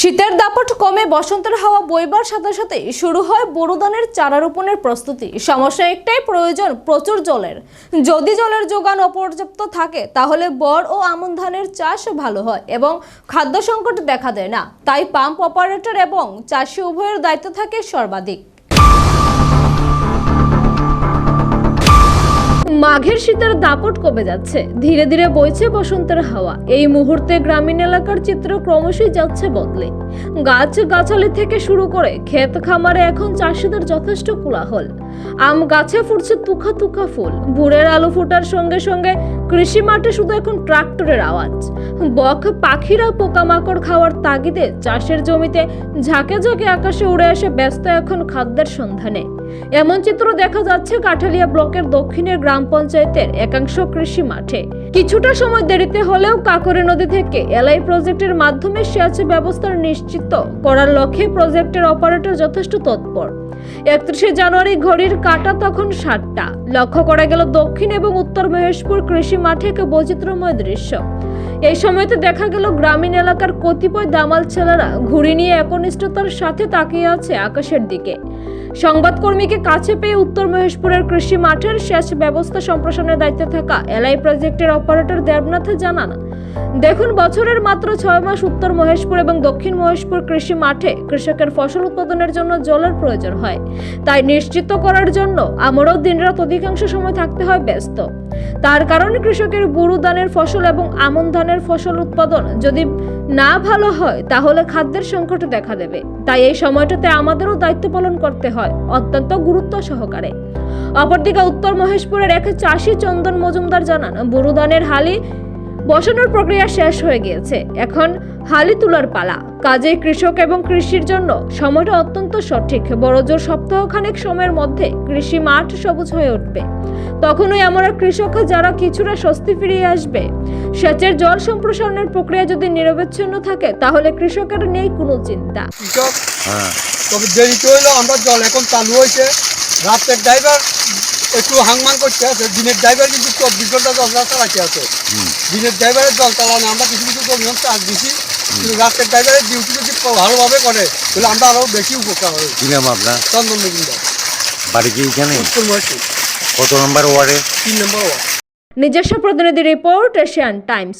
শীতের দাপট কমে বসন্তের হাওয়া বইবার সাথে সাথে শুরু হয় বোরোদানের চারা রোপণের প্রস্তুতি। সমস্যা একটাই, প্রয়োজন প্রচুর জলের। যদি জলের যোগান অপর্যাপ্ত থাকে, তাহলে বর ও আমন ধানের চাষ ভালো হয় এবং খাদ্য সংকট দেখা দেয় না। তাই পাম্প অপারেটর এবং চাষি উভয়ের দায়িত্ব থাকে সর্বাধিক। মাঘের শীতের দাপট কমে যাচ্ছে। ধীরে ধীরে বইছে বসন্তের হাওয়া। এই মুহূর্তে গ্রামীণ এলাকার চিত্র ক্রমশই যাচ্ছে বদলে। গাছ গাছালি থেকে শুরু করে ক্ষেত খামারে এখন চাষিদের যথেষ্ট কোলাহল। আম গাছে ফুটছে তুখা তুখা ফুল। ভোরের আলো ফোটার সঙ্গে সঙ্গে কৃষি মাঠে শুধু এখন ট্রাক্টরের আওয়াজ। বক পাখিরা পোকামাকড় খাওয়ার তাগিদে চাষের জমিতে ঝাঁকে ঝাঁকে আকাশে উড়ে এসে ব্যস্ত এখন খাদ্যের সন্ধানে। এমন চিত্র দেখা যাচ্ছে কাঠালিয়া ব্লকের দক্ষিণের গ্রাম পঞ্চায়েতের একাংশ কৃষি মাঠে। কিছুটা সময় দেরিতে হলেও কাকরে নদী থেকে এলআই প্রজেক্টের মাধ্যমে সেচ ব্যবস্থা নিশ্চিত করার লক্ষ্যে প্রজেক্টের অপারেটর যথেষ্ট তৎপর। একত্রিশে জানুয়ারি ঘড়ির কাটা তখন সাতটা। লক্ষ্য করা গেল দক্ষিণ এবং উত্তর মহেশপুর কৃষি মাঠে এক বৈচিত্র্যময় দৃশ্য। এই সময়তে দেখা গেল গ্রামীণ এলাকার কতিপয় দামাল ছেলেরা ঘুড়ি নিয়ে একনিষ্ঠতার সাথে তাকিয়ে আছে আকাশের দিকে। সংবাদকর্মীকে কাছে পেয়ে উত্তর মহেশপুরের কৃষি মাঠের সেচ ব্যবস্থা সম্প্রসারণের দায়িত্বে থাকা এলআই প্রজেক্টের অপারেটর দেবনাথ জানান, দেখুন, বছরের মাত্র ছয় মাস উত্তর মহেশপুর এবং দক্ষিণ মহেশপুর কৃষি মাঠে কৃষকের ফসল উৎপাদনের জন্য জলের প্রয়োজন হয়। তাই নিশ্চিত করার জন্য আমারও দিনরাত অধিকাংশ সময় থাকতে হয় ব্যস্ত। তার কারণে কৃষকের বুরু ধানের ফসল এবং আমন ধানের ফসল উৎপাদন যদি না ভালো হয়, তাহলে খাদ্যের সংকট দেখা দেবে। তাই এই সময়টাতে আমাদেরও দায়িত্ব পালন করতে হয়, অত্যন্ত গুরুত্ব সহকারে। অপরদিকে উত্তর মহেশপুরের এক চাষি চন্দন মজুমদার জানান বুরুদানের হালি বসানোর প্রক্রিয়া শেষ হয়ে গিয়েছে। এখন হালি তোলার পালা। কাজে কৃষক এবং কৃষির জন্য সময়টা অত্যন্ত সঠিক। বড়জোর সপ্তাহখানেক সময়ের মধ্যে কৃষি মাঠ সবুজ হয়ে উঠবে। তখনই আমরা কৃষক যারা কিছুটা স্বস্তি ফিরিয়ে আসবে। সেচের জল সম্প্রসারণের প্রক্রিয়া যদি নিরবচ্ছিন্ন থাকে তাহলে কৃষকের নেই কোনো চিন্তা। কৃষক হ্যাঁ। তবে দেরিতে হইল আমরা জল এখন চালু হয়েছে। রাতের ড্রাইভার একটু হাংমান করতে আছে। দিনের ড্রাইভার কিন্তু চব্বিশ ঘণ্টা জল চালাতে আছে। দিনের ড্রাইভারের দল চালানো আমরা কিছু কিছু জমিও চার্জ দিছি। কিন্তু রাতের ড্রাইভারের ডিউটি যদি ভালোভাবে করে তাহলে আমরা আরও বেশি উপকার হবে। কি নাম আপনার? চন্দন মজুমদার বাড়ি কি এখানে? কত নম্বর ওয়ার্ডে? তিন নম্বর ওয়ার্ড। নিজস্ব প্রতিনিধি রিপোর্ট এশিয়ান টাইমস।